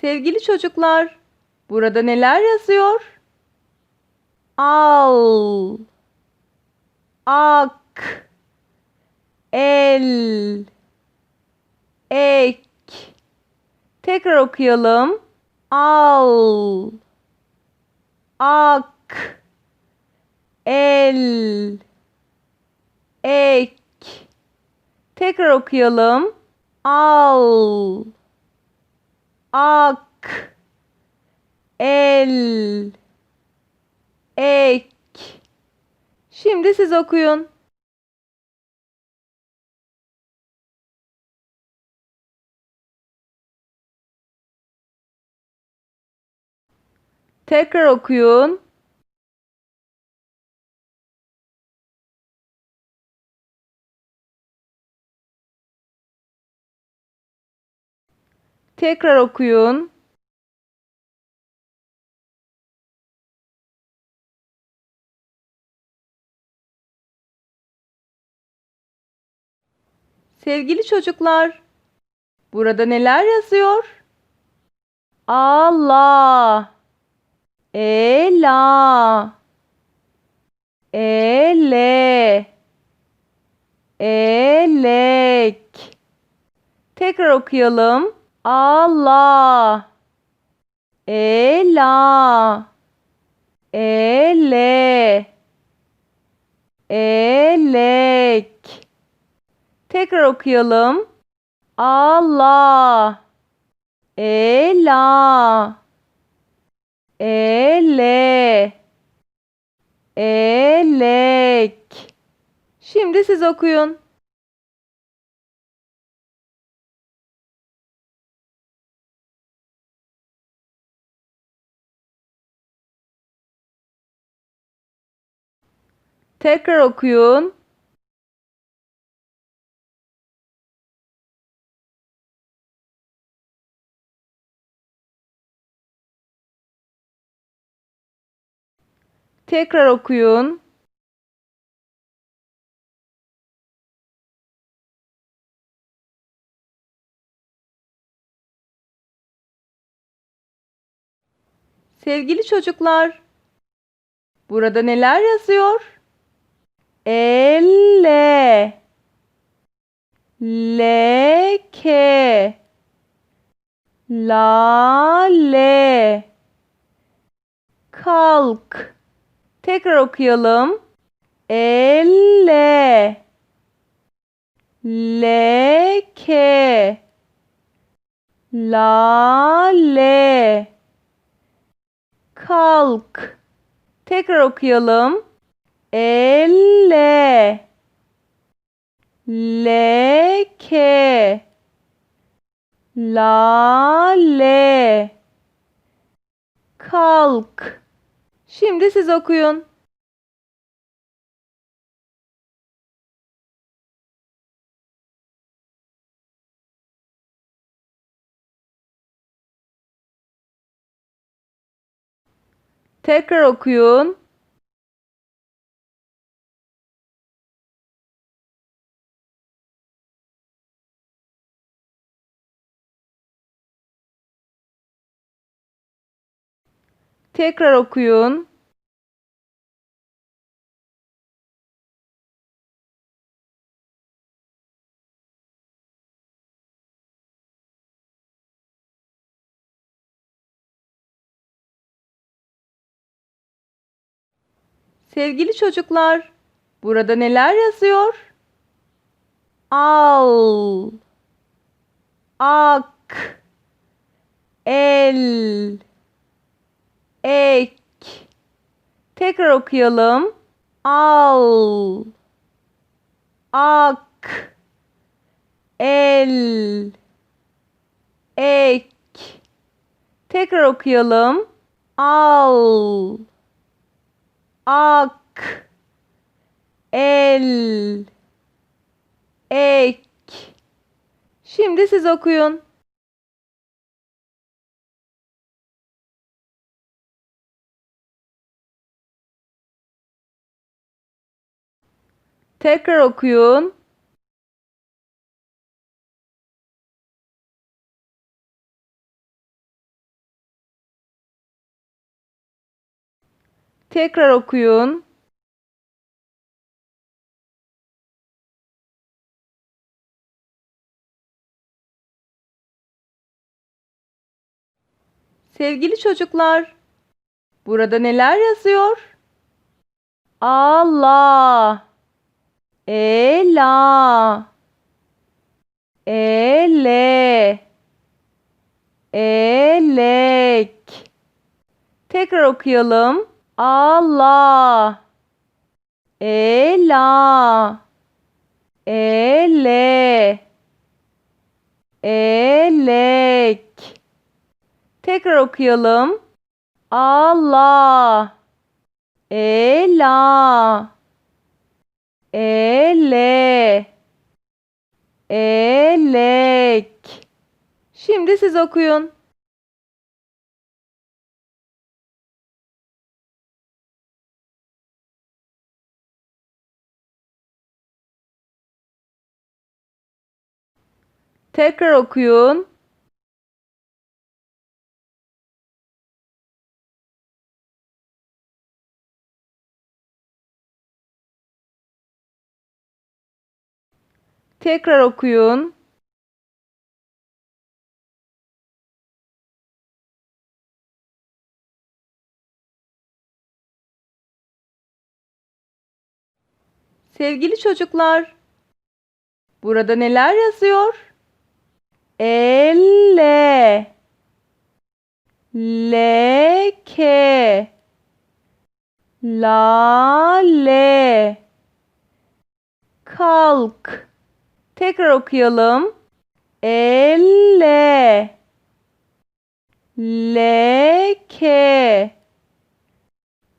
Sevgili çocuklar, burada neler yazıyor? Al, ak, el, ek. Tekrar okuyalım. Al, ak, el, ek. Tekrar okuyalım. Al, ak, el, ek. Şimdi siz okuyun. Tekrar okuyun. Tekrar okuyun. Sevgili çocuklar, burada neler yazıyor? Allah, Ela, Ele, Elek. Tekrar okuyalım. Allah, Ela, Ele, Elek. Tekrar okuyalım. Allah, Ela, Ele, Elek. Şimdi siz okuyun. Tekrar okuyun. Tekrar okuyun. Sevgili çocuklar, burada neler yazıyor? Elle, leke, lale, kalk. Tekrar okuyalım. Elle, leke, lale, kalk. Tekrar okuyalım. Elle, leke, lale, kalk. Şimdi siz okuyun. Tekrar okuyun. Tekrar okuyun. Sevgili çocuklar, burada neler yazıyor? Al, ak, el, ek. Tekrar okuyalım. Al, ak, el, ek. Tekrar okuyalım. Al, ak, el, ek. Şimdi siz okuyun. Tekrar okuyun. Tekrar okuyun. Sevgili çocuklar, burada neler yazıyor? Allah! Ela, Ele, Elek. Tekrar okuyalım. Allah, Ela, Ele, Elek. Tekrar okuyalım. Allah, Ela, Ele, Elek. Şimdi siz okuyun. Tekrar okuyun. Tekrar okuyun. Sevgili çocuklar, burada neler yazıyor? Elle, leke, lale, kalk. Tekrar okuyalım. Elle, leke,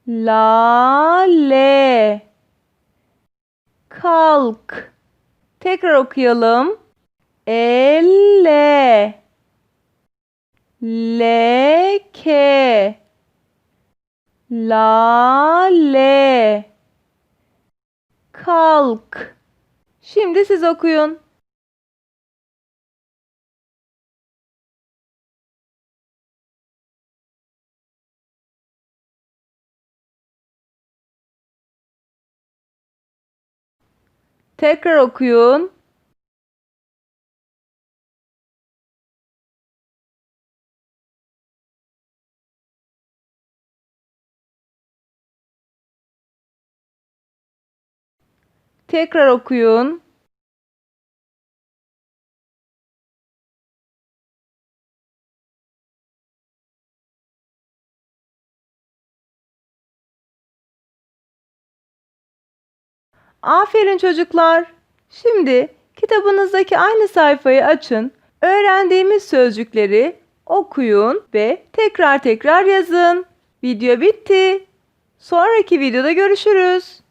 lale, kalk. Tekrar okuyalım. Elle, leke, lale, kalk. Şimdi siz okuyun. Tekrar okuyun. Tekrar okuyun. Aferin çocuklar. Şimdi kitabınızdaki aynı sayfayı açın. Öğrendiğimiz sözcükleri okuyun ve tekrar tekrar yazın. Video bitti. Sonraki videoda görüşürüz.